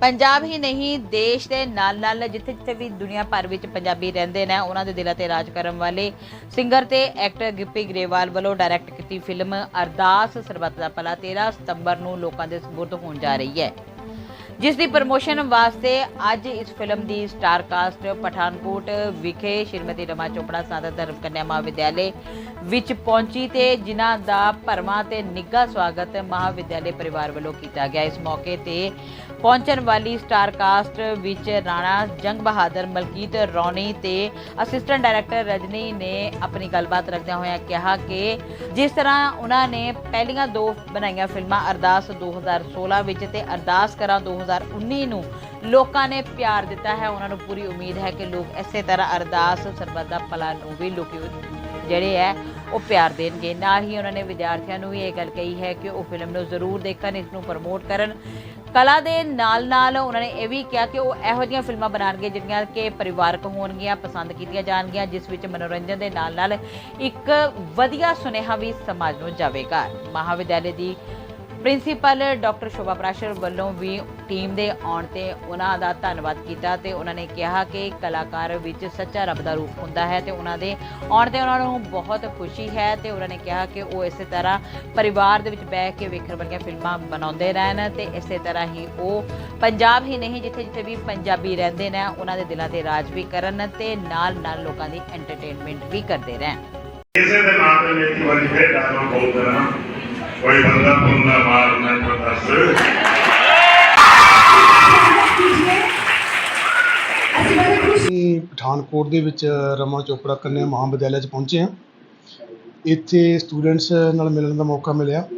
ਪੰਜਾਬ ਹੀ ਨਹੀਂ, ਦੇਸ਼ ਦੇ ਨਾਲ ਨਾਲ ਜਿੱਥੇ ਜਿੱਥੇ ਵੀ ਦੁਨੀਆ ਭਰ ਵਿੱਚ ਪੰਜਾਬੀ ਰਹਿੰਦੇ ਨੇ, ਉਹਨਾਂ ਦੇ ਦਿਲਾਂ ਤੇ ਰਾਜ ਕਰਨ ਵਾਲੇ ਸਿੰਗਰ ਤੇ ਐਕਟਰ ਗਿੱਪੀ ਗਰੇਵਾਲ ਵੱਲੋਂ ਡਾਇਰੈਕਟ ਕੀਤੀ ਫਿਲਮ ਅਰਦਾਸ ਸਰਬੱਤ ਦਾ ਭਲਾ 13 ਸਤੰਬਰ ਨੂੰ ਲੋਕਾਂ ਦੇ ਸਪੁਰਦ ਹੋਣ ਜਾ ਰਹੀ ਹੈ। ਜਿਸ ਦੀ ਪ੍ਰਮੋਸ਼ਨ ਵਾਸਤੇ ਅੱਜ ਇਸ ਫਿਲਮ ਦੀ ਸਟਾਰ ਕਾਸਟ ਪਠਾਨਕੋਟ ਵਿਖੇ ਸ਼੍ਰੀਮਤੀ ਰਮਾ ਚੋਪੜਾ ਸਨਾਤਨ ਧਰਮ ਕੰਨਿਆ ਮਹਾਵਿਦਿਆਲੇ ਵਿੱਚ ਪਹੁੰਚੀ ਤੇ ਜਿਨ੍ਹਾਂ ਦਾ ਭਰਵਾਂ ਤੇ ਨਿੱਘਾ ਸਵਾਗਤ ਮਹਾਵਿਦਿਆਲੇ ਪਰਿਵਾਰ ਵੱਲੋਂ ਕੀਤਾ ਗਿਆ। ਇਸ ਮੌਕੇ ਤੇ ਪਹੁੰਚਣ ਵਾਲੀ ਸਟਾਰ ਕਾਸਟ ਵਿੱਚ ਰਾਣਾ ਜੰਗ ਬਹਾਦਰ, ਮਲਕੀਤ ਰੌਣੀ ਤੇ ਅਸਿਸਟੈਂਟ ਡਾਇਰੈਕਟਰ ਰਜਨੀ ਨੇ ਆਪਣੀ ਗੱਲਬਾਤ ਰੱਖਦਿਆਂ ਹੋਇਆਂ ਕਿਹਾ ਕਿ ਜਿਸ ਤਰ੍ਹਾਂ ਉਹਨਾਂ ਨੇ ਪਹਿਲੀਆਂ ਦੋ ਬਣਾਈਆਂ ਫਿਲਮਾਂ ਅਰਦਾਸ 2016 ਵਿੱਚ ਤੇ ਅਰਦਾਸ ਕਰਾਂ 2019 ਨੂੰ ਲੋਕਾਂ ਨੇ ਪਿਆਰ ਦਿੱਤਾ ਹੈ। ਉਹਨਾਂ ਨੂੰ ਪੂਰੀ ਉਮੀਦ ਹੈ ਕਿ ਲੋਕ ਇਸੇ ਤਰ੍ਹਾਂ ਅਰਦਾਸ, ਸਰਬੱਤ ਦਾ ਭਲਾ ਨੂੰ ਵੀ ਲੋਕੀ ਜਿਹੜੇ ਹੈ, ਉਹ ਪਿਆਰ ਦੇਣਗੇ। ਨਾਲ ਹੀ ਉਹਨਾਂ ਨੇ ਵਿਦਿਆਰਥੀਆਂ ਨੂੰ ਵੀ ਇਹ ਗੱਲ ਕਹੀ ਹੈ ਕਿ ਉਹ ਫਿਲਮ ਨੂੰ ਜ਼ਰੂਰ ਦੇਖਣ, ਇਸ ਨੂੰ ਪ੍ਰਮੋਟ ਕਰਨ। ਕਲਾ ਦੇ ਨਾਲ ਨਾਲ ਉਹਨਾਂ ਨੇ ਇਹ ਵੀ ਕਿਹਾ ਕਿ ਉਹ ਇਹੋ ਜਿਹੀਆਂ ਫਿਲਮਾਂ ਬਣਾਉਣਗੇ ਜਿਹੜੀਆਂ ਕਿ ਪਰਿਵਾਰਕ ਹੋਣਗੀਆਂ, ਪਸੰਦ ਕੀਤੀਆਂ ਜਾਣਗੀਆਂ, ਜਿਸ ਵਿੱਚ ਮਨੋਰੰਜਨ ਦੇ ਨਾਲ ਨਾਲ ਇੱਕ ਵਧੀਆ ਸੁਨੇਹਾ ਵੀ ਸਮਾਜ ਨੂੰ ਜਾਵੇਗਾ। ਮਹਾਵਿਦਿਆਲੇ ਦੀ ਪ੍ਰਿੰਸੀਪਲ ਡਾਕਟਰ ਸ਼ੋਭਾ ਪ੍ਰਾਸ਼ਰ ਵੱਲੋਂ ਵੀ ਟੀਮ ਦੇ ਆਉਣ ਤੇ ਉਹਨਾਂ ਦਾ ਧੰਨਵਾਦ ਕੀਤਾ ਤੇ ਉਹਨਾਂ ਨੇ ਕਿਹਾ ਕਿ ਕਲਾਕਾਰ ਵਿੱਚ ਸੱਚਾ ਰੱਬ ਦਾ ਰੂਪ ਹੁੰਦਾ ਹੈ ਤੇ ਉਹਨਾਂ ਦੇ ਆਉਣ ਤੇ ਉਹਨਾਂ ਨੂੰ ਬਹੁਤ ਖੁਸ਼ੀ ਹੈ ਤੇ ਉਹਨਾਂ ਨੇ ਕਿਹਾ ਕਿ ਉਹ ਇਸੇ ਤਰ੍ਹਾਂ ਪਰਿਵਾਰ ਦੇ ਵਿੱਚ ਬਹਿ ਕੇ ਵੇਖਣ ਵਾਲੀਆਂ ਫਿਲਮਾਂ ਬਣਾਉਂਦੇ ਰਹਿਣ ਤੇ ਇਸੇ ਤਰ੍ਹਾਂ ਹੀ ਉਹ ਪੰਜਾਬ ਹੀ ਨਹੀਂ ਜਿੱਥੇ ਜਿੱਥੇ ਵੀ ਪੰਜਾਬੀ ਰਹਿੰਦੇ ਨੇ, ਉਹਨਾਂ ਦੇ ਦਿਲਾਂ ਤੇ ਰਾਜ ਵੀ ਕਰਨ ਤੇ ਨਾਲ ਨਾਲ ਲੋਕਾਂ ਦੀ ਐਂਟਰਟੇਨਮੈਂਟ ਵੀ ਕਰਦੇ ਰਹਿਣ। ਇਸੇ ਦੇ ਨਾਂ ਮੈਂ ਇੱਕ ਵਾਰੀ ਫੇਰ ਡਾਇਲੋਗ ਬੋਲ ਦੇਣਾ ਕੋਈ ਬੰਦਾ ਬੰਦਾ ਮਾਰਨਾ ਤਾਂ ਦੱਸ। ਅਸੀਂ ਪਠਾਨਕੋਟ ਦੇ ਵਿੱਚ ਰਮਾ ਚੋਪੜਾ ਕੰਨਿਆ ਮਹਾਵਿਦਿਆਲਿਆ 'ਚ ਪਹੁੰਚੇ ਹਾਂ। ਇੱਥੇ ਸਟੂਡੈਂਟਸ ਨਾਲ ਮਿਲਣ ਦਾ ਮੌਕਾ ਮਿਲਿਆ।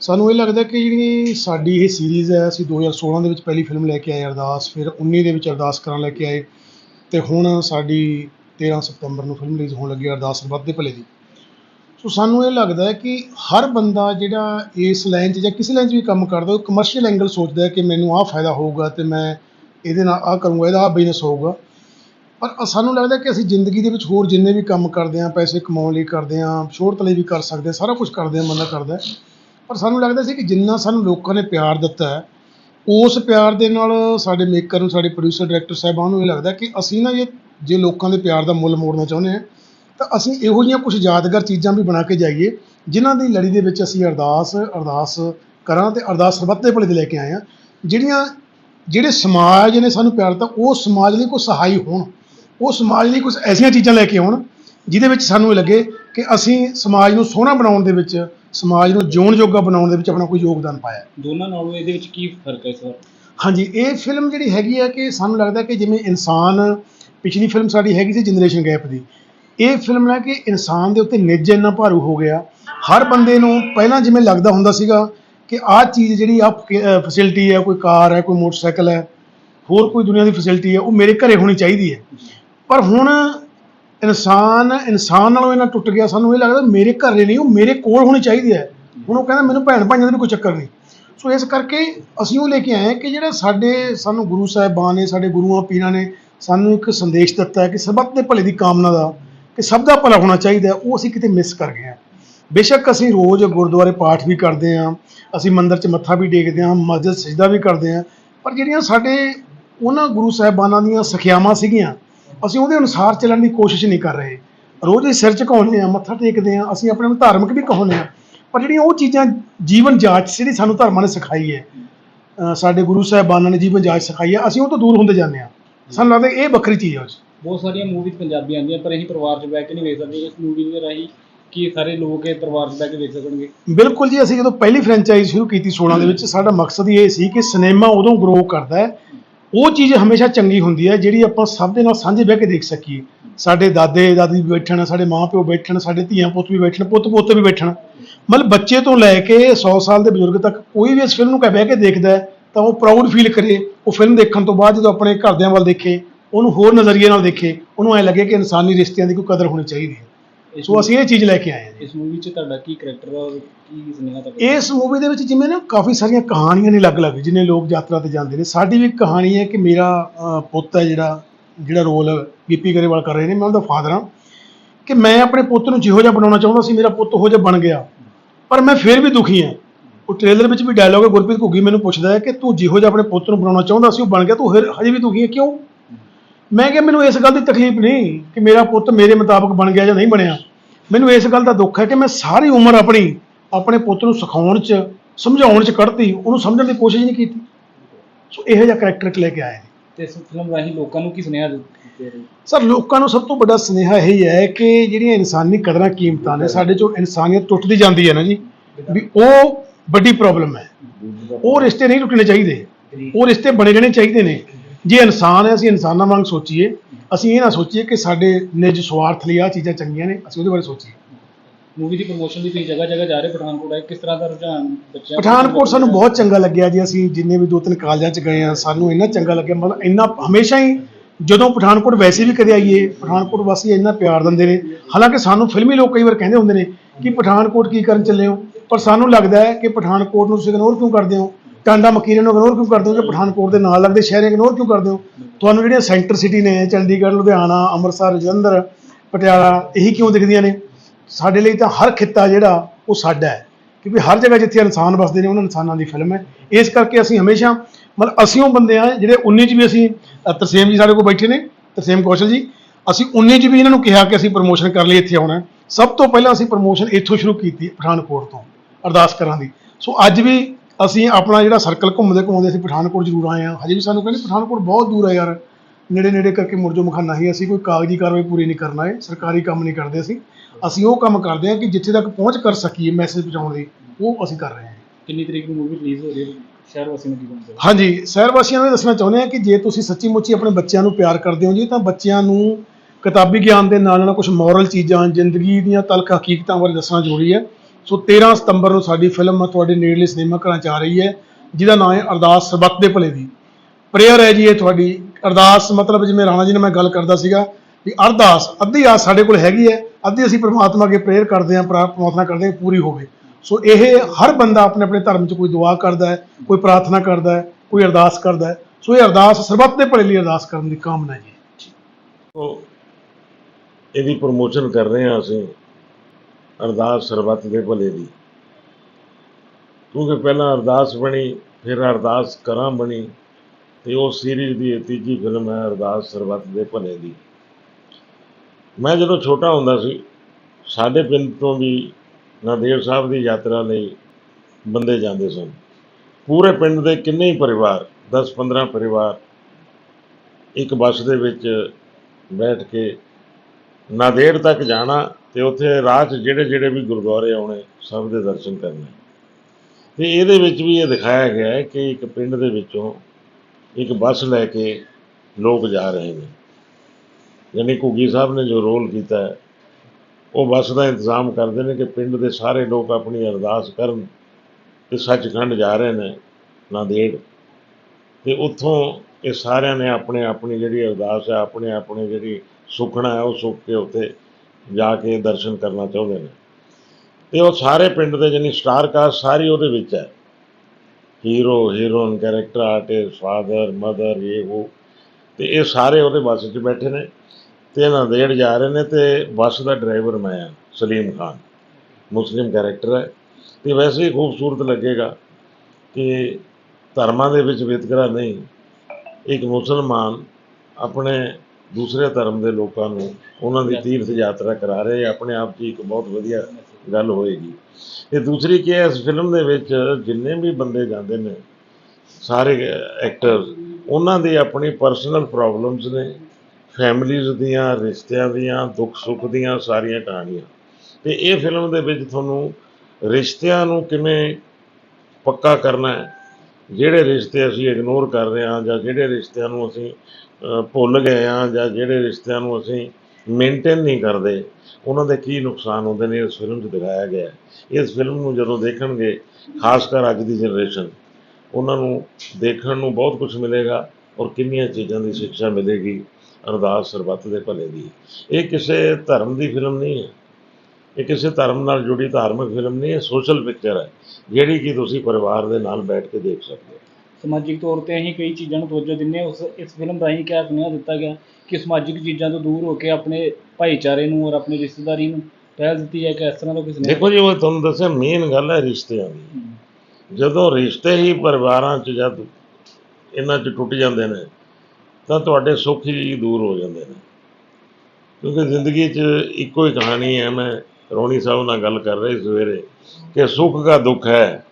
ਸਾਨੂੰ ਇਹ ਲੱਗਦਾ ਕਿ ਜਿਹੜੀ ਸਾਡੀ ਇਹ ਸੀਰੀਜ਼ ਹੈ ਅਸੀਂ 2016 ਦੇ ਵਿੱਚ ਪਹਿਲੀ ਫਿਲਮ ਲੈ ਕੇ ਆਏ ਅਰਦਾਸ ਫਿਰ 19 ਦੇ ਵਿੱਚ ਅਰਦਾਸ ਕਰਾਂ ਲੈ ਕੇ ਆਏ। ਤੇ ਹੁਣ ਸਾਡੀ 13 ਸਤੰਬਰ ਨੂੰ ਫਿਲਮ ਰਿਲੀਜ਼ ਹੋਣ ਲੱਗੀ ਹੈ ਅਰਦਾਸ ਸਰਬੱਤ ਦੇ ਭਲੇ ਦੀ। ਸੋ ਸਾਨੂੰ ਇਹ ਲੱਗਦਾ ਹੈ ਕਿ ਹਰ ਬੰਦਾ ਜਿਹੜਾ ਇਸ ਲਾਈਨ 'ਚ ਜਾਂ ਕਿਸੇ ਲਾਈਨ 'ਚ ਵੀ ਕੰਮ ਕਰਦਾ, ਉਹ ਕਮਰਸ਼ੀਅਲ ਐਂਗਲ ਸੋਚਦਾ ਕਿ ਮੈਨੂੰ ਆਹ ਫਾਇਦਾ ਹੋਊਗਾ ਤੇ ਮੈਂ ਇਹਦੇ ਨਾਲ ਆਹ ਕਰੂੰਗਾ, ਇਹਦਾ ਆਹ ਬਿਜ਼ਨਸ ਹੋਊਗਾ। ਪਰ ਸਾਨੂੰ ਲੱਗਦਾ ਕਿ ਅਸੀਂ ਜ਼ਿੰਦਗੀ ਦੇ ਵਿੱਚ ਹੋਰ ਜਿੰਨੇ ਵੀ ਕੰਮ ਕਰਦੇ ਹਾਂ, ਪੈਸੇ ਕਮਾਉਣ ਲਈ ਕਰਦੇ ਹਾਂ ਸ਼ੋਹਰਤ ਲਈ ਵੀ ਕਰ ਸਕਦੇ ਹਾਂ, ਸਾਰਾ ਕੁਝ ਕਰਦੇ ਹਾਂ ਬੰਦਾ ਕਰਦਾ ਪਰ ਸਾਨੂੰ ਲੱਗਦਾ ਸੀ ਕਿ ਜਿੰਨਾ ਸਾਨੂੰ ਲੋਕਾਂ ਨੇ ਪਿਆਰ ਦਿੱਤਾ ਹੈ, ਉਸ ਪਿਆਰ ਦੇ ਨਾਲ ਸਾਡੇ ਮੇਕਰ ਨੂੰ, ਸਾਡੇ ਪ੍ਰੋਡਿਊਸਰ ਡਾਇਰੈਕਟਰ ਸਾਹਿਬਾਨ ਨੂੰ ਇਹ ਲੱਗਦਾ ਕਿ ਅਸੀਂ ਨਾ ਇਹ, ਜੇ ਲੋਕਾਂ ਦੇ ਪਿਆਰ ਦਾ ਮੁੱਲ ਮੋੜਨਾ ਚਾਹੁੰਦੇ ਹਾਂ ਤਾਂ ਅਸੀਂ ਇਹੋ ਜਿਹੀਆਂ ਕੁਝ ਯਾਦਗਾਰ ਚੀਜ਼ਾਂ ਵੀ ਬਣਾ ਕੇ ਜਾਈਏ ਜਿਨ੍ਹਾਂ ਦੀ ਲੜੀ ਦੇ ਵਿੱਚ ਅਸੀਂ ਅਰਦਾਸ ਅਰਦਾਸ ਕਰਾਂ ਤੇ ਅਰਦਾਸ ਸਰਬੱਤ ਦੇ ਭਲੇ ਦੇ ਲੈ ਕੇ ਆਏ ਹਾਂ ਜਿਹੜੀਆਂ ਜਿਹੜੇ ਸਮਾਜ ਨੇ ਸਾਨੂੰ ਪਿਆਰ ਦਿੱਤਾ ਉਹ ਸਮਾਜ ਲਈ ਕੋਈ ਸਹਾਈ ਹੋਣ ਉਹ ਸਮਾਜ ਲਈ ਕੁਝ ਐਸੀਆਂ ਚੀਜ਼ਾਂ ਲੈ ਕੇ ਆਉਣ ਜਿਹਦੇ ਵਿੱਚ ਸਾਨੂੰ ਇਹ ਲੱਗੇ ਕਿ ਅਸੀਂ ਸਮਾਜ ਨੂੰ ਸੋਹਣਾ ਬਣਾਉਣ ਦੇ ਵਿੱਚ ਸਮਾਜ ਨੂੰ ਜਿਉਣ ਜੋਗਾ ਬਣਾਉਣ ਦੇ ਵਿੱਚ ਆਪਣਾ ਕੋਈ ਯੋਗਦਾਨ ਪਾਇਆ ਹੈ। ਦੋਨਾਂ ਨਾਲੋਂ ਇਹਦੇ ਵਿੱਚ ਕੀ ਫ਼ਰਕ ਹੈ ਸਰ ਹਾਂਜੀ ਇਹ ਫਿਲਮ ਜਿਹੜੀ ਹੈਗੀ ਆ ਕਿ ਸਾਨੂੰ ਲੱਗਦਾ ਕਿ ਜਿਵੇਂ ਇਨਸਾਨ ਪਿਛਲੀ ਫਿਲਮ ਸਾਡੀ ਹੈਗੀ ਸੀ ਜਨਰੇਸ਼ਨ ਗੈਪ ਦੀ ਇਹ ਫਿਲਮ ਹੈ ਕਿ ਇਨਸਾਨ ਦੇ ਉੱਤੇ ਨਿੱਜ ਇੰਨਾ ਭਾਰੂ ਹੋ ਗਿਆ। ਹਰ ਬੰਦੇ ਨੂੰ ਪਹਿਲਾਂ ਜਿਵੇਂ ਲੱਗਦਾ ਹੁੰਦਾ ਸੀਗਾ ਕਿ ਆਹ ਚੀਜ਼ ਜਿਹੜੀ ਆ ਫੈਸਿਲਿਟੀ ਹੈ, ਕੋਈ ਕਾਰ ਹੈ, ਕੋਈ ਮੋਟਰਸਾਈਕਲ ਹੈ, ਹੋਰ ਕੋਈ ਦੁਨੀਆ ਦੀ ਫੈਸਿਲਿਟੀ ਹੈ, ਉਹ ਮੇਰੇ ਘਰੇ ਹੋਣੀ ਚਾਹੀਦੀ ਹੈ। ਪਰ ਹੁਣ ਇਨਸਾਨ ਇਨਸਾਨ ਨਾਲੋਂ ਇਹਨਾਂ ਟੁੱਟ ਗਿਆ, ਸਾਨੂੰ ਇਹ ਲੱਗਦਾ ਮੇਰੇ ਘਰੇ ਨਹੀਂ, ਉਹ ਮੇਰੇ ਕੋਲ ਹੋਣੀ ਚਾਹੀਦੀ ਹੈ। ਹੁਣ ਉਹ ਕਹਿੰਦਾ ਮੈਨੂੰ ਭੈਣ ਭਾਈਆਂ ਦਾ ਵੀ ਕੋਈ ਚੱਕਰ ਨਹੀਂ। ਸੋ ਇਸ ਕਰਕੇ ਅਸੀਂ ਉਹ ਲੈ ਕੇ ਆਏ ਕਿ ਜਿਹੜਾ ਸਾਡੇ, ਸਾਨੂੰ ਗੁਰੂ ਸਾਹਿਬਾਨ ਨੇ, ਸਾਡੇ ਗੁਰੂਆਂ, ਪੀਰਾਂ ਨੇ ਸਾਨੂੰ ਇੱਕ ਸੰਦੇਸ਼ ਦਿੱਤਾ ਹੈ ਕਿ ਸਰਬੱਤ ਦੇ ਭਲੇ ਦੀ ਕਾਮਨਾ ਦਾ ਕਿ ਸਭ ਦਾ ਭਲਾ ਹੋਣਾ ਚਾਹੀਦਾ ਉਹ ਅਸੀਂ ਕਿਤੇ ਮਿਸ ਕਰ ਗਏ ਹਾਂ। ਬੇਸ਼ੱਕ ਅਸੀਂ ਰੋਜ਼ ਗੁਰਦੁਆਰੇ ਪਾਠ ਵੀ ਕਰਦੇ ਹਾਂ, ਅਸੀਂ ਮੰਦਿਰ 'ਚ ਮੱਥਾ ਵੀ ਟੇਕਦੇ ਹਾਂ, ਮਸਜਿਦ ਸਜਦਾ ਵੀ ਕਰਦੇ ਹਾਂ, ਪਰ ਜਿਹੜੀਆਂ ਸਾਡੇ ਉਹਨਾਂ ਗੁਰੂ ਸਾਹਿਬਾਨਾਂ ਦੀਆਂ ਸਿੱਖਿਆਵਾਂ ਸੀਗੀਆਂ, ਅਸੀਂ ਉਹਦੇ ਅਨੁਸਾਰ ਚੱਲਣ ਦੀ ਕੋਸ਼ਿਸ਼ ਨਹੀਂ ਕਰ ਰਹੇ। ਰੋਜ਼ ਹੀ ਸਿਰ ਝੁਕਾਉਂਦੇ ਹਾਂ, ਮੱਥਾ ਟੇਕਦੇ ਹਾਂ, ਅਸੀਂ ਆਪਣੇ ਨੂੰ ਧਾਰਮਿਕ ਵੀ ਕਹਾਉਂਦੇ ਹਾਂ, ਪਰ ਜਿਹੜੀਆਂ ਉਹ ਚੀਜ਼ਾਂ ਜੀਵਨ ਜਾਂਚ ਜਿਹੜੀ ਸਾਨੂੰ ਧਰਮਾਂ ਨੇ ਸਿਖਾਈ ਹੈ ਸਾਡੇ ਗੁਰੂ ਸਾਹਿਬਾਨਾਂ ਨੇ ਜੀਵਨ ਜਾਂਚ ਸਿਖਾਈ ਹੈ, ਅਸੀਂ ਉਹ ਤੋਂ ਦੂਰ ਹੁੰਦੇ ਜਾਂਦੇ ਹਾਂ। ਸਾਨੂੰ ਲੱਗਦਾ ਇਹ ਵੱਖਰੀ ਚੀਜ਼ ਹੈ ਬਹੁਤ ਸਾਰੀਆਂ ਮੂਵੀਜ਼ ਪੰਜਾਬੀ ਆਉਂਦੀਆਂ, ਪਰ ਅਸੀਂ ਪਰਿਵਾਰ 'ਚ ਬਹਿ ਕੇ ਨਹੀਂ ਵੇਖ ਸਕਦੇ, ਇਸ ਮੂਵੀ ਦੇ ਰਾਹੀਂ ਕੀ ਸਾਰੇ ਲੋਕ ਇਹ ਪਰਿਵਾਰ 'ਚ ਬਹਿ ਕੇ ਵੇਖ ਸਕਣਗੇ। ਬਿਲਕੁਲ ਜੀ, ਅਸੀਂ ਜਦੋਂ ਪਹਿਲੀ ਫਰੈਂਚਾਈਜ਼ ਸ਼ੁਰੂ ਕੀਤੀ 16 ਦੇ ਵਿੱਚ, ਸਾਡਾ ਮਕਸਦ ਇਹ ਸੀ ਕਿ ਸਿਨੇਮਾ ਉਦੋਂ ਗਰੋ ਕਰਦਾ ਹੈ। ਉਹ ਚੀਜ਼ ਹਮੇਸ਼ਾ ਚੰਗੀ ਹੁੰਦੀ ਹੈ, ਜਿਹੜੀ ਆਪਾਂ ਸਭ ਦੇ ਨਾਲ ਸਾਂਝੇ ਬਹਿ ਕੇ ਦੇਖ ਸਕੀਏ। ਸਾਡੇ ਦਾਦੇ, ਦਾਦੀ ਵੀ ਬੈਠਣ, ਸਾਡੇ ਮਾਪਿਓ ਬੈਠਣ, ਸਾਡੇ ਧੀਆਂ ਪੁੱਤ ਵੀ ਬੈਠਣ, ਪੁੱਤ ਪੁੱਤ ਵੀ ਬੈਠਣ। ਮਤਲਬ ਬੱਚੇ ਤੋਂ ਲੈ ਕੇ 100 ਸਾਲ ਦੇ ਬਜ਼ੁਰਗ ਤੱਕ ਕੋਈ ਵੀ ਇਸ ਫਿਲਮ ਨੂੰ ਕਹਿ ਬਹਿ ਕੇ ਦੇਖਦਾ ਹੈ, ਤਾਂ ਉਹ ਪ੍ਰਾਊਡ ਫੀਲ ਕਰੇ। ਉਹ ਫਿਲਮ ਦੇਖਣ ਤੋਂ ਬਾਅਦ ਜਦੋਂ ਆਪਣੇ ਘਰਦਿਆਂ ਵੱਲ ਦੇਖੇ ਉਹਨੂੰ ਹੋਰ ਨਜ਼ਰੀਏ ਨਾਲ ਦੇਖੇ ਉਹਨੂੰ ਐ ਲੱਗੇ ਕਿ ਇਨਸਾਨੀ ਰਿਸ਼ਤਿਆਂ ਦੀ ਕੋਈ ਕਦਰ ਹੋਣੀ ਚਾਹੀਦੀ ਹੈ। ਸੋ ਅਸੀਂ ਇਹ ਚੀਜ਼ ਲੈ ਕੇ ਆਏ ਹਾਂ। ਇਸ ਮੂਵੀ 'ਚ ਤੁਹਾਡਾ ਕੀ ਕਰੈਕਟਰ ਔਰ ਕੀ ਸੁਨੇਹਾ ਤੁਹਾਡਾ? ਇਸ ਮੂਵੀ ਦੇ ਵਿੱਚ ਜਿਵੇਂ ਨਾ ਕਾਫੀ ਸਾਰੀਆਂ ਕਹਾਣੀਆਂ ਨੇ ਅਲੱਗ-ਅਲੱਗ ਜਿਨੇ ਲੋਕ ਯਾਤਰਾ ਤੇ ਜਾਂਦੇ ਨੇ ਸਾਡੀ ਵੀ ਇੱਕ ਕਹਾਣੀ ਹੈ ਕਿ ਮੇਰਾ ਪੁੱਤ ਹੈ ਜਿਹੜਾ ਜਿਹੜਾ ਰੋਲ ਗਿੱਪੀ ਗਰੇਵਾਲ ਕਰ ਰਹੇ ਨੇ ਮੈਂ ਉਹਦਾ ਫਾਦਰ ਹਾਂ ਕਿ ਮੈਂ ਆਪਣੇ ਪੁੱਤ ਨੂੰ ਜਿਹੋ ਜਿਹਾ ਬਣਾਉਣਾ ਚਾਹੁੰਦਾ ਸੀ ਮੇਰਾ ਪੁੱਤ ਉਹੋ ਜਿਹਾ ਬਣ ਗਿਆ। ਪਰ ਮੈਂ ਫਿਰ ਵੀ ਦੁਖੀ ਹਾਂ। ਉਹ ਟ੍ਰੇਲਰ ਵਿੱਚ ਵੀ ਡਾਇਲੋਗ ਹੈ ਗੁਰਪ੍ਰੀਤ ਘੁੱਗੀ ਮੈਨੂੰ ਪੁੱਛਦਾ ਹੈ ਕਿ ਤੂੰ ਜਿਹੋ ਜਿਹਾ ਆਪਣੇ ਪੁੱਤ ਨੂੰ ਬਣਾਉਣਾ ਚਾਹੁੰਦਾ ਸੀ ਉਹ ਬਣ ਗਿਆ ਤੂੰ ਹਜੇ ਵੀ ਦੁਖੀ ਹੈ ਕਿਉਂ? ਮੈਂ ਕਿਹਾ ਮੈਨੂੰ ਇਸ ਗੱਲ ਦੀ ਤਕਲੀਫ ਨਹੀਂ ਕਿ ਮੇਰਾ ਪੁੱਤ ਮੇਰੇ ਮੁਤਾਬਕ ਬਣ ਗਿਆ ਜਾਂ ਨਹੀਂ ਬਣਿਆ। ਮੈਨੂੰ ਇਸ ਗੱਲ ਦਾ ਦੁੱਖ ਹੈ ਕਿ ਮੈਂ ਸਾਰੀ ਉਮਰ ਆਪਣੀ ਆਪਣੇ ਪੁੱਤ ਨੂੰ ਸਿਖਾਉਣ 'ਚ ਸਮਝਾਉਣ 'ਚ ਕੱਢਤੀ ਉਹਨੂੰ ਸਮਝਣ ਦੀ ਕੋਸ਼ਿਸ਼ ਨਹੀਂ ਕੀਤੀ। ਸੋ ਇਹੋ ਜਿਹਾ ਕਰੈਕਟਰ ਲੈ ਕੇ ਆਏ ਨੇ। ਤੇ ਇਸ ਫਿਲਮ ਰਾਹੀਂ ਲੋਕਾਂ ਨੂੰ ਕੀ ਸੁਨੇਹਾ ਦਿੱਤੇ ਸਰ ਲੋਕਾਂ ਨੂੰ ਸਭ ਤੋਂ ਵੱਡਾ ਸੁਨੇਹਾ ਇਹ ਹੈ ਕਿ ਜਿਹੜੀਆਂ ਇਨਸਾਨੀ ਕਦਰਾਂ ਕੀਮਤਾਂ ਨੇ ਸਾਡੇ ਚੋਂ ਇਨਸਾਨੀਅਤ ਟੁੱਟਦੀ ਜਾਂਦੀ ਹੈ ਨਾ ਜੀ ਵੀ ਉਹ ਵੱਡੀ ਪ੍ਰੋਬਲਮ ਹੈ। ਉਹ ਰਿਸ਼ਤੇ ਨਹੀਂ ਟੁੱਟਣੇ ਚਾਹੀਦੇ। ਉਹ ਰਿਸ਼ਤੇ ਬਣੇ ਰਹਿਣੇ ਚਾਹੀਦੇ ਨੇ। ਜੇ ਇਨਸਾਨ ਹੈ ਅਸੀਂ ਇਨਸਾਨਾਂ ਵਾਂਗ ਸੋਚੀਏ ਅਸੀਂ ਇਹ ਨਾ ਸੋਚੀਏ ਕਿ ਸਾਡੇ ਨਿੱਜ ਸਵਾਰਥ ਲਈ ਆਹ ਚੀਜ਼ਾਂ ਚੰਗੀਆਂ ਨੇ ਅਸੀਂ ਉਹਦੇ ਬਾਰੇ ਸੋਚੀਏ। ਮੂਵੀ ਦੀ ਪ੍ਰੋਮੋਸ਼ਨ ਲਈ ਤੁਸੀਂ ਜਗ੍ਹਾ ਜਗ੍ਹਾ ਜਾ ਰਹੇ ਪਠਾਨਕੋਟ ਆਏ ਕਿਸ ਤਰ੍ਹਾਂ ਦਾ ਰੁਝਾਨ ਬੱਚਿਆਂ ਪਠਾਨਕੋਟ ਸਾਨੂੰ ਬਹੁਤ ਚੰਗਾ ਲੱਗਿਆ ਜੀ ਅਸੀਂ ਜਿੰਨੇ ਵੀ ਦੋ ਤਿੰਨ ਕਾਲਜਾਂ 'ਚ ਗਏ ਆ ਸਾਨੂੰ ਇੰਨਾ ਚੰਗਾ ਲੱਗਿਆ ਮਤਲਬ ਇੰਨਾ ਹਮੇਸ਼ਾ ਹੀ ਜਦੋਂ ਪਠਾਨਕੋਟ ਵੈਸੇ ਵੀ ਕਦੇ ਆਈਏ ਪਠਾਨਕੋਟ ਵਾਸੀ ਇੰਨਾ ਪਿਆਰ ਦਿੰਦੇ ਨੇ। ਹਾਲਾਂਕਿ ਸਾਨੂੰ ਫਿਲਮੀ ਲੋਕ ਕਈ ਵਾਰ ਕਹਿੰਦੇ ਹੁੰਦੇ ਨੇ ਕਿ ਪਠਾਨਕੋਟ ਕੀ ਕਰਨ ਚੱਲੇ ਹੋ ਪਰ ਸਾਨੂੰ ਲੱਗਦਾ ਹੈ ਕਿ ਪਠਾਨਕੋਟ ਨੂੰ ਤੁਸੀਂ ਇਗਨੋਰ ਕਿਉਂ ਕਰਦੇ ਹੋ? ਟਾਂਡਾ ਮਕੀਰੇ ਨੂੰ ਇਗਨੋਰ ਕਿਉਂ ਕਰਦੇ ਹੋ ਕਿ ਪਠਾਨਕੋਟ ਦੇ ਨਾਲ ਲੱਗਦੇ ਸ਼ਹਿਰ ਇਗਨੋਰ ਕਿਉਂ ਕਰਦੇ ਹੋ? ਤੁਹਾਨੂੰ ਜਿਹੜੀਆਂ ਸੈਂਟਰ ਸਿਟੀ ਨੇ, ਚੰਡੀਗੜ੍ਹ, ਲੁਧਿਆਣਾ, ਅੰਮ੍ਰਿਤਸਰ, ਜਲੰਧਰ, ਪਟਿਆਲਾ, ਇਹੀ ਕਿਉਂ ਦਿਖਦੀਆਂ ਨੇ? ਸਾਡੇ ਲਈ ਤਾਂ ਹਰ ਖਿੱਤਾ ਜਿਹੜਾ, ਉਹ ਸਾਡਾ ਹੈ। ਕਿਉਂਕਿ ਹਰ ਜਗ੍ਹਾ ਜਿੱਥੇ ਇਨਸਾਨ ਵਸਦੇ ਨੇ, ਉਹਨਾਂ ਇਨਸਾਨਾਂ ਦੀ ਫਿਲਮ ਹੈ। ਇਸ ਕਰਕੇ ਅਸੀਂ ਹਮੇਸ਼ਾ, ਮਤਲਬ ਅਸੀਂ ਉਹ ਬੰਦੇ ਆ ਜਿਹੜੇ 19 ਚ ਵੀ ਅਸੀਂ ਤਰਸੇਮ ਜੀ ਸਾਡੇ ਕੋਲ ਬੈਠੇ ਨੇ, ਤਰਸੇਮ ਕੌਸ਼ਲ ਜੀ। ਅਸੀਂ 19 ਚ ਵੀ ਇਹਨਾਂ ਨੂੰ ਕਿਹਾ ਕਿ ਅਸੀਂ ਪ੍ਰਮੋਸ਼ਨ ਕਰ ਲਈ ਇੱਥੇ ਆਉਣਾ ਸਭ ਤੋਂ ਪਹਿਲਾਂ ਅਸੀਂ ਪ੍ਰਮੋਸ਼ਨ ਇੱਥੋਂ ਸ਼ੁਰੂ ਕੀਤੀ, ਪਠਾਨਕੋਟ ਤੋਂ, ਅਰਦਾਸ ਕਰਾਂ ਦੀ ਸੋ ਅੱਜ ਵੀ ਅਸੀਂ ਆਪਣਾ ਜਿਹੜਾ ਸਰਕਲ ਘੁੰਮਦੇ ਘੁੰਮਦੇ ਅਸੀਂ ਪਠਾਨਕੋਟ ਜ਼ਰੂਰ ਆਏ ਹਾਂ। ਹਜੇ ਵੀ ਸਾਨੂੰ ਕਹਿੰਦੇ ਪਠਾਨਕੋਟ ਬਹੁਤ ਦੂਰ ਹੈ ਯਾਰ। ਨੇੜੇ ਨੇੜੇ ਕਰਕੇ ਮੁਰਜੋ ਮਖਾਨਾ ਹੀ। ਅਸੀਂ ਕੋਈ ਕਾਗਜ਼ੀ ਕਾਰਵਾਈ ਪੂਰੀ ਨਹੀਂ ਕਰਨਾ ਹੈ ਸਰਕਾਰੀ ਕੰਮ ਨਹੀਂ ਕਰਦੇ ਅਸੀਂ। ਅਸੀਂ ਉਹ ਕੰਮ ਕਰਦੇ ਹਾਂ ਕਿ ਜਿੱਥੇ ਤੱਕ ਪਹੁੰਚ ਕਰ ਸਕੀਏ ਮੈਸੇਜ ਪਹੁੰਚਾਉਣ ਲਈ ਉਹ ਅਸੀਂ ਕਰ ਰਹੇ ਹਾਂ। ਕਿੰਨੀ ਤਰੀਕ ਨੂੰ ਮੂਵੀ ਰਿਲੀਜ਼ ਹੋ ਰਹੀ ਹੈ? ਸ਼ਹਿਰ ਵਾਸੀਆਂ ਨੂੰ ਕੀ ਬਣਦਾ ਹਾਂਜੀ ਸ਼ਹਿਰ ਵਾਸੀਆਂ ਨੂੰ ਇਹ ਦੱਸਣਾ ਚਾਹੁੰਦੇ ਹਾਂ ਕਿ ਜੇ ਤੁਸੀਂ ਸੱਚੀ ਮੁੱਚੀ ਆਪਣੇ ਬੱਚਿਆਂ ਨੂੰ ਪਿਆਰ ਕਰਦੇ ਹੋ ਜੀ ਤਾਂ ਬੱਚਿਆਂ ਨੂੰ ਕਿਤਾਬੀ ਗਿਆਨ ਦੇ ਨਾਲ ਨਾਲ ਕੁਝ ਮੋਰਲ ਚੀਜ਼ਾਂ ਜ਼ਿੰਦਗੀ ਦੀਆਂ ਤਲਖ ਹਕੀਕਤਾਂ ਬਾਰੇ ਦੱਸਣਾ ਜ਼ਰੂਰੀ ਹੈ। ਸੋ 13 ਸਤੰਬਰ ਨੂੰ ਸਾਡੀ ਫਿਲਮ ਤੁਹਾਡੇ ਨੇੜਲੇ ਸਿਨੇਮਾ ਘਰਾਂ 'ਚ ਆ ਰਹੀ ਹੈ, ਜਿਹਦਾ ਨਾਮ ਹੈ ਅਰਦਾਸ ਸਰਬੱਤ ਦੇ ਭਲੇ ਦੀ। ਪ੍ਰੇਅਰ ਹੈ ਜੀ, ਇਹ ਤੁਹਾਡੀ ਅਰਦਾਸ, ਮਤਲਬ ਜਿਵੇਂ ਰਾਣਾ ਜੀ ਨਾਲ ਮੈਂ ਗੱਲ ਕਰਦਾ ਸੀਗਾ ਵੀ ਅਰਦਾਸ ਅੱਧੀ ਆਸ ਸਾਡੇ ਕੋਲ ਹੈਗੀ ਹੈ, ਅੱਧੀ ਅਸੀਂ ਪ੍ਰਮਾਤਮਾ ਅੱਗੇ ਪ੍ਰੇਅਰ ਕਰਦੇ ਹਾਂ, ਪ੍ਰਾ- ਪ੍ਰਾਰਥਨਾ ਕਰਦੇ ਹਾਂ ਕਿ ਪੂਰੀ ਹੋਵੇ। ਸੋ ਇਹ ਹਰ ਬੰਦਾ ਆਪਣੇ ਆਪਣੇ ਧਰਮ 'ਚ ਕੋਈ ਦੁਆ ਕਰਦਾ ਹੈ, ਕੋਈ ਪ੍ਰਾਰਥਨਾ ਕਰਦਾ ਹੈ, ਕੋਈ ਅਰਦਾਸ ਕਰਦਾ ਹੈ। ਸੋ ਇਹ ਅਰਦਾਸ ਸਰਬੱਤ ਦੇ ਭਲੇ ਲਈ ਅਰਦਾਸ ਕਰਨ ਦੀ ਕਾਮਨਾ ਜੀ। ਉਹ ਇਹਦੀ ਪ੍ਰਮੋਸ਼ਨ ਕਰ ਰਹੇ ਹਾਂ ਅਸੀਂ। ਅਰਦਾਸ ਸਰਬੱਤ ਦੇ ਭਲੇ ਦੀ। ਕਿਉਂਕਿ ਪਹਿਲਾਂ ਅਰਦਾਸ ਬਣੀ, ਫਿਰ ਅਰਦਾਸ ਕਰਾਂ ਬਣੀ, ਤੇ ਉਹ ਸੀਰੀਜ਼ ਦੀ ਤੀਜੀ ਫਿਲਮ ਹੈ ਅਰਦਾਸ ਸਰਬੱਤ ਦੇ ਭਲੇ ਦੀ। ਮੈਂ ਜਦੋਂ ਛੋਟਾ ਹੁੰਦਾ ਸੀ, ਸਾਡੇ ਪਿੰਡ ਤੋਂ ਵੀ ਨਾਂਦੇੜ ਸਾਹਿਬ ਦੀ ਯਾਤਰਾ ਲਈ ਬੰਦੇ ਜਾਂਦੇ ਸਨ। ਪੂਰੇ ਪਿੰਡ ਦੇ ਕਿੰਨੇ ਹੀ ਪਰਿਵਾਰ 10-15 ਪਰਿਵਾਰ ਇੱਕ ਬੱਸ ਦੇ ਵਿੱਚ ਬੈਠ ਕੇ ਨਾਂਦੇੜ ਤੱਕ ਜਾਣਾ ਤੇ ਉੱਥੇ ਰਾਹ 'ਚ ਜਿਹੜੇ ਜਿਹੜੇ ਵੀ ਗੁਰਦੁਆਰੇ ਆਉਣੇ, ਸਭ ਦੇ ਦਰਸ਼ਨ ਕਰਨੇ। ਤੇ ਇਹਦੇ ਵਿੱਚ ਵੀ ਇਹ ਦਿਖਾਇਆ ਗਿਆ ਹੈ ਕਿ ਇੱਕ ਪਿੰਡ ਦੇ ਵਿੱਚੋਂ ਇੱਕ ਬੱਸ ਲੈ ਕੇ ਲੋਕ ਜਾ ਰਹੇ ਨੇ। ਯਾਨੀ ਘੁੱਗੀ ਸਾਹਿਬ ਨੇ ਜੋ ਰੋਲ ਕੀਤਾ ਹੈ, ਉਹ ਬੱਸ ਦਾ ਇੰਤਜ਼ਾਮ ਕਰਦੇ ਨੇ ਕਿ ਪਿੰਡ ਦੇ ਸਾਰੇ ਲੋਕ ਆਪਣੀ ਅਰਦਾਸ ਕਰਨ ਤੇ ਸੱਚਖੰਡ ਜਾ ਰਹੇ ਨੇ ਨਾਂਦੇੜ ਤੇ ਉੱਥੋਂ ਇਹ ਸਾਰਿਆਂ ਨੇ ਆਪਣੇ ਆਪਣੀ ਜਿਹੜੀ ਅਰਦਾਸ ਹੈ ਆਪਣੇ ਆਪਣੇ ਜਿਹੜੀ ਸੁਖਣਾ ਹੈ, ਉਹ ਸੁੱਖ ਕੇ ਉੱਥੇ ਜਾ ਕੇ ਦਰਸ਼ਨ ਕਰਨਾ ਚਾਹੁੰਦੇ ਨੇ। ਤੇ ਉਹ ਸਾਰੇ ਪਿੰਡ ਦੇ ਜਿੰਨੀ ਸਟਾਰ ਕਾਸਟ ਸਾਰੀ ਉਹਦੇ ਵਿੱਚ ਹੈ। Hero heroine character artist father mother ਇਹ ਉਹ। ਤੇ ਇਹ ਸਾਰੇ ਉਹਦੇ ਬੱਸ 'ਚ ਬੈਠੇ ਨੇ ਤੇ ਨਾਂਦੇੜ ਜਾ ਰਹੇ ਨੇ ਤੇ ਬੱਸ ਦਾ ਡਰਾਈਵਰ ਮੈਂ ਹਾਂ, ਸਲੀਮ ਖਾਨ। ਮੁਸਲਿਮ ਕੈਰੈਕਟਰ ਹੈ। ਤੇ ਵੈਸੇ ਹੀ ਖੂਬਸੂਰਤ ਲੱਗੇਗਾ ਕਿ ਧਰਮਾਂ ਦੇ ਵਿੱਚ ਵਿਤਕਰਾ ਨਹੀਂ, ਇੱਕ ਮੁਸਲਮਾਨ ਆਪਣੇ ਦੂਸਰੇ ਧਰਮ ਦੇ ਲੋਕਾਂ ਨੂੰ ਉਹਨਾਂ ਦੀ ਤੀਰਥ ਯਾਤਰਾ ਕਰਾ ਰਹੇ ਆਪਣੇ ਆਪ 'ਚ ਇੱਕ ਬਹੁਤ ਵਧੀਆ ਗੱਲ ਹੋਏਗੀ। ਤੇ ਦੂਸਰੀ ਕੀ ਹੈ ਇਸ ਫਿਲਮ ਦੇ ਵਿੱਚ ਜਿੰਨੇ ਵੀ ਬੰਦੇ ਜਾਂਦੇ ਨੇ ਸਾਰੇ ਐਕਟਰ ਉਹਨਾਂ ਦੀ ਆਪਣੀ ਪਰਸਨਲ ਪ੍ਰੋਬਲਮਸ ਨੇ ਫੈਮਿਲੀਜ਼ ਦੀਆਂ ਰਿਸ਼ਤਿਆਂ ਦੀਆਂ ਦੁੱਖ ਸੁੱਖ ਦੀਆਂ ਸਾਰੀਆਂ ਕਹਾਣੀਆਂ। ਤੇ ਇਹ ਫਿਲਮ ਦੇ ਵਿੱਚ ਤੁਹਾਨੂੰ ਰਿਸ਼ਤਿਆਂ ਨੂੰ ਕਿਵੇਂ ਪੱਕਾ ਕਰਨਾ ਹੈ ਜਿਹੜੇ ਰਿਸ਼ਤੇ ਅਸੀਂ ਇਗਨੋਰ ਕਰ ਰਹੇ ਹਾਂ ਜਾਂ ਜਿਹੜੇ ਰਿਸ਼ਤਿਆਂ ਨੂੰ ਅਸੀਂ ਭੁੱਲ ਗਏ ਹਾਂ ਜਾਂ ਜਿਹੜੇ ਰਿਸ਼ਤਿਆਂ ਨੂੰ ਅਸੀਂ ਮੇਨਟੇਨ ਨਹੀਂ ਕਰਦੇ, ਉਹਨਾਂ ਦੇ ਕੀ ਨੁਕਸਾਨ ਹੁੰਦੇ ਨੇ ਇਸ ਫਿਲਮ 'ਚ ਦਿਖਾਇਆ ਗਿਆ ਇਸ ਫਿਲਮ ਨੂੰ ਜਦੋਂ ਦੇਖਣਗੇ, ਖਾਸ ਕਰ ਅੱਜ ਦੀ ਜਨਰੇਸ਼ਨ ਉਹਨਾਂ ਨੂੰ ਦੇਖਣ ਨੂੰ ਬਹੁਤ ਕੁਝ ਮਿਲੇਗਾ ਔਰ ਕਿੰਨੀਆਂ ਚੀਜ਼ਾਂ ਦੀ ਸਿੱਖਿਆ ਮਿਲੇਗੀ ਅਰਦਾਸ ਸਰਬੱਤ ਦੇ ਭਲੇ ਦੀ। ਇਹ ਕਿਸੇ ਧਰਮ ਦੀ ਫਿਲਮ ਨਹੀਂ ਹੈ। ਇਹ ਕਿਸੇ ਧਰਮ ਨਾਲ ਜੁੜੀ ਧਾਰਮਿਕ ਫਿਲਮ ਨਹੀਂ ਹੈ ਸੋਸ਼ਲ ਪਿਕਚਰ ਹੈ, ਜਿਹੜੀ ਕਿ ਤੁਸੀਂ ਪਰਿਵਾਰ ਦੇ ਨਾਲ ਬੈਠ ਕੇ ਦੇਖ ਸਕਦੇ ਹੋ। ਸਮਾਜਿਕ ਤੌਰ ਤੇ ਅਸੀਂ ਕਈ ਚੀਜ਼ਾਂ ਨੂੰ ਤਵੱਜੋ ਦਿੰਦੇ ਹਾਂ। ਉਸ ਇਸ ਫਿਲਮ ਰਾਹੀਂ ਕਿਆ ਸੁਨੇਹਾ ਦਿੱਤਾ ਗਿਆ ਕਿ ਸਮਾਜਿਕ ਚੀਜ਼ਾਂ ਤੋਂ ਦੂਰ ਹੋ ਕੇ ਆਪਣੇ ਭਾਈਚਾਰੇ ਨੂੰ ਔਰ ਆਪਣੀ ਰਿਸ਼ਤੇਦਾਰੀ ਨੂੰ ਪਹਿਲ ਦਿੱਤੀ ਹੈ ਕਿ ਇਸ ਤਰ੍ਹਾਂ ਦਾ ਕੋਈ ਸੁਨੇਹਾ ਦੇਖੋ ਜੀ ਉਹ ਤੁਹਾਨੂੰ ਦੱਸਿਆ ਮੇਨ ਗੱਲ ਹੈ ਰਿਸ਼ਤਿਆਂ ਦੀ। ਜਦੋਂ ਰਿਸ਼ਤੇ ਹੀ ਪਰਿਵਾਰਾਂ 'ਚ ਜਦ ਇਹਨਾਂ 'ਚ ਟੁੱਟ ਜਾਂਦੇ ਨੇ ਤਾਂ ਤੁਹਾਡੇ ਸੁੱਖ ਹੀ ਦੂਰ ਹੋ ਜਾਂਦੇ ਨੇ। ਕਿਉਂਕਿ ਜ਼ਿੰਦਗੀ 'ਚ ਇੱਕੋ ਹੀ ਕਹਾਣੀ ਹੈ। ਮੈਂ ਰੋਣੀ ਸਾਹਿਬ ਨਾਲ ਗੱਲ ਕਰ ਰਹੇ ਸਵੇਰੇ ਕਿ ਸੁੱਖ ਦਾ ਦੁੱਖ ਹੈ।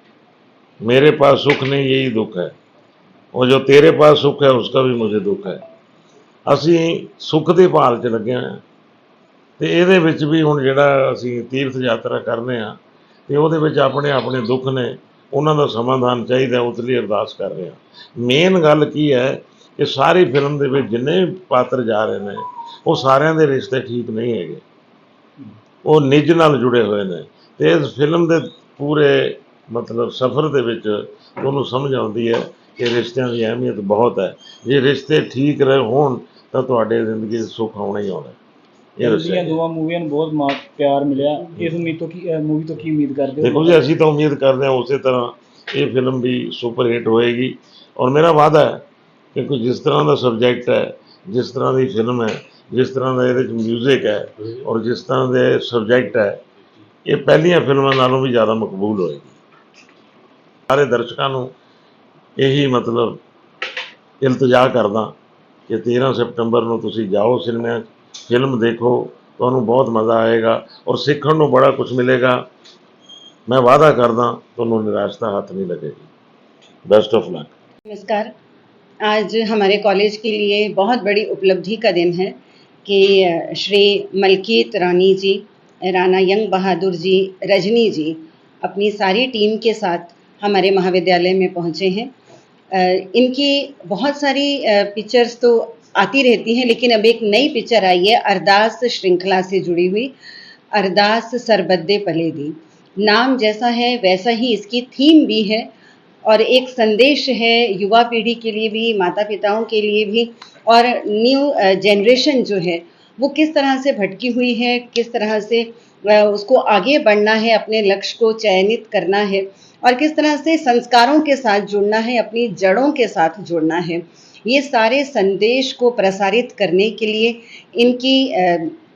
मेरे पास सुख नहीं यही दुख है और जो तेरे पास सुख है उसका भी मुझे दुख है ਅਸੀਂ ਸੁੱਖ ਦੀ ਭਾਲ 'ਚ ਲੱਗੇ ਹਾਂ ਤੇ ਇਹਦੇ ਵਿੱਚ ਵੀ ਹੁਣ ਜਿਹੜਾ ਅਸੀਂ ਤੀਰਥ ਯਾਤਰਾ ਕਰਨੇ ਆ ਤੇ ਉਹਦੇ ਵਿੱਚ ਆਪਣੇ ਆਪਣੇ ਦੁੱਖ ਨੇ ਉਹਨਾਂ ਦਾ ਸਮਾਧਾਨ ਚਾਹੀਦਾ ਉਸ ਲਈ ਅਰਦਾਸ ਕਰ ਰਹੇ ਹਾਂ ਮੇਨ ਗੱਲ ਕੀ ਹੈ ਕਿ ਸਾਰੀ ਫਿਲਮ ਦੇ ਵਿੱਚ ਜਿੰਨੇ ਵੀ ਪਾਤਰ ਜਾ ਰਹੇ ਨੇ ਉਹ ਸਾਰਿਆਂ ਦੇ ਰਿਸ਼ਤੇ ਠੀਕ ਨਹੀਂ ਹੈਗੇ ਉਹ ਨਿੱਜ ਨਾਲ ਜੁੜੇ ਹੋਏ ਨੇ ਤੇ ਇਸ ਫਿਲਮ ਦੇ ਪੂਰੇ ਮਤਲਬ ਸਫ਼ਰ ਦੇ ਵਿੱਚ ਤੁਹਾਨੂੰ ਸਮਝ ਆਉਂਦੀ ਹੈ ਕਿ ਰਿਸ਼ਤਿਆਂ ਦੀ ਅਹਿਮੀਅਤ ਬਹੁਤ ਹੈ। ਜੇ ਰਿਸ਼ਤੇ ਠੀਕ ਰਹੇ ਹੋਣ ਤਾਂ ਤੁਹਾਡੇ ਜ਼ਿੰਦਗੀ 'ਚ ਸੁੱਖ ਆਉਣਾ ਹੀ ਆਉਣਾ। ਇਹ ਗਿਆ। ਦੋਵਾਂ ਮੂਵੀਆਂ ਨੂੰ ਬਹੁਤ ਮਾ ਪਿਆਰ ਮਿਲਿਆ। ਇਸ ਉਮੀਦ ਤੋਂ ਕੀ ਮੂਵੀ ਤੋਂ ਕੀ ਉਮੀਦ ਕਰਦੇ ਹੋ? ਦੇਖੋ ਜੀ ਅਸੀਂ ਤਾਂ ਉਮੀਦ ਕਰਦੇ ਹਾਂ ਉਸੇ ਤਰ੍ਹਾਂ ਇਹ ਫਿਲਮ ਵੀ ਸੁਪਰ ਹਿੱਟ ਹੋਏਗੀ। ਔਰ ਮੇਰਾ ਵਾਅਦਾ ਹੈ ਕਿ ਕੋਈ ਜਿਸ ਤਰ੍ਹਾਂ ਦਾ ਸਬਜੈਕਟ ਹੈ ਜਿਸ ਤਰ੍ਹਾਂ ਦੀ ਫਿਲਮ ਹੈ ਜਿਸ ਤਰ੍ਹਾਂ ਦਾ ਇਹਦੇ ਵਿੱਚ 뮤직 ਹੈ ਔਰ ਜਿਸ ਤਰ੍ਹਾਂ ਦੇ ਸਬਜੈਕਟ ਹੈ ਇਹ ਪਹਿਲੀਆਂ ਫਿਲਮਾਂ ਨਾਲੋਂ ਵੀ ਜ਼ਿਆਦਾ ਮਕਬੂਲ ਹੋਏਗੀ। ਸਾਰੇ ਦਰਸ਼ਕਾਂ ਨੂੰ ਇਹੀ ਮਤਲਬ ਇਲਤਜਾ ਕਰਦਾ ਕਿ 13 ਸਤੰਬਰ ਨੂੰ ਤੁਸੀਂ ਜਾਓ ਸਿਨੇਮਾ 'ਚ ਫਿਲਮ ਦੇਖੋ ਤੁਹਾਨੂੰ ਬਹੁਤ ਮਜ਼ਾ ਆਏਗਾ ਔਰ ਸਿੱਖਣ ਨੂੰ ਬੜਾ ਕੁਝ ਮਿਲੇਗਾ मैं वादा करदा ਤੁਹਾਨੂੰ ਨਿਰਾਸ਼ਤਾ ਹੱਥ ਨਹੀਂ लगेगी बेस्ट ऑफ लक नमस्कार आज हमारे कॉलेज के लिए बहुत बड़ी उपलब्धि का दिन है कि अ, श्री मलकीत रानी जी राणा यंग बहादुर जी रजनी जी अपनी सारी टीम के साथ हमारे महाविद्यालय में पहुँचे हैं। इनकी बहुत सारी पिक्चर्स तो आती रहती हैं, लेकिन अब एक नई पिक्चर आई है, अरदास श्रृंखला से जुड़ी हुई, अरदास सरबद्दे पले दी नाम जैसा है, वैसा ही इसकी थीम भी है, और एक संदेश है युवा पीढ़ी के लिए भी माता पिताओं के लिए भी, और न्यू जनरेशन जो है, वो किस तरह से भटकी हुई है, किस तरह से उसको आगे बढ़ना है, अपने लक्ष्य को चयनित करना है और किस तरह से संस्कारों के साथ जुड़ना है, अपनी जड़ों के साथ जुड़ना है, ये सारे संदेश को प्रसारित करने के लिए इनकी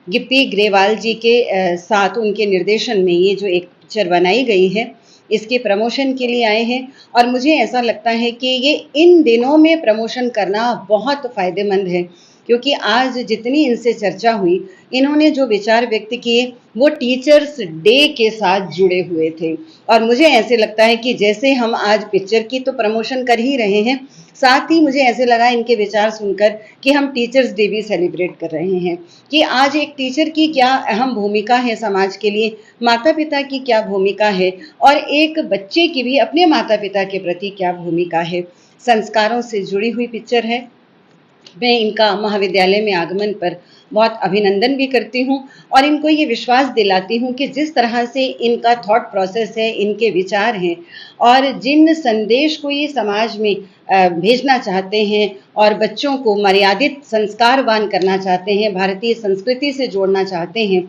गिप्पी ग्रेवाल जी के साथ उनके निर्देशन में ये जो एक पिक्चर बनाई गई है, इसके प्रमोशन के लिए आए हैं। और मुझे ऐसा लगता है कि ये इन दिनों में प्रमोशन करना बहुत फ़ायदेमंद है। क्योंकि आज जितनी इनसे चर्चा हुई, इन्होंने जो विचार व्यक्त किए, वो टीचर्स डे के साथ जुड़े हुए थे। और मुझे ऐसे लगता है कि जैसे हम आज पिक्चर की तो प्रमोशन कर ही रहे हैं, साथ ही मुझे ऐसे लगा इनके विचार सुनकर कि हम टीचर्स डे भी सेलिब्रेट कर रहे हैं कि आज एक टीचर की क्या अहम भूमिका है समाज के लिए माता पिता की क्या भूमिका है, और एक बच्चे की भी अपने माता पिता के प्रति क्या भूमिका है। संस्कारों से जुड़ी हुई पिक्चर है। मैं इनका महाविद्यालय में आगमन पर बहुत अभिनंदन भी करती हूँ और इनको ये विश्वास दिलाती हूँ कि जिस तरह से इनका थॉट प्रोसेस है, इनके विचार हैं और जिन संदेश को ये समाज में भेजना चाहते हैं और बच्चों को मर्यादित संस्कारवान करना चाहते हैं, भारतीय संस्कृति से जोड़ना चाहते हैं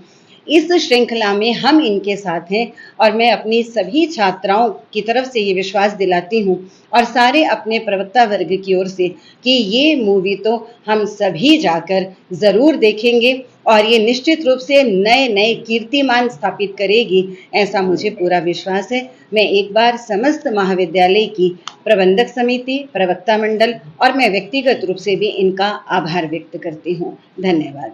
इस श्रृंखला में हम इनके साथ हैं और मैं अपनी सभी छात्राओं की तरफ़ से ये विश्वास दिलाती हूँ और सारे अपने प्रवक्ता वर्ग की ओर से कि ये मूवी तो हम सभी जाकर ज़रूर देखेंगे और ये निश्चित रूप से नए नए कीर्तिमान स्थापित करेगी, ऐसा मुझे पूरा विश्वास है। मैं एक बार समस्त महाविद्यालय की प्रबंधक समिति, प्रवक्ता मंडल और मैं व्यक्तिगत रूप से भी इनका आभार व्यक्त करती हूँ। धन्यवाद।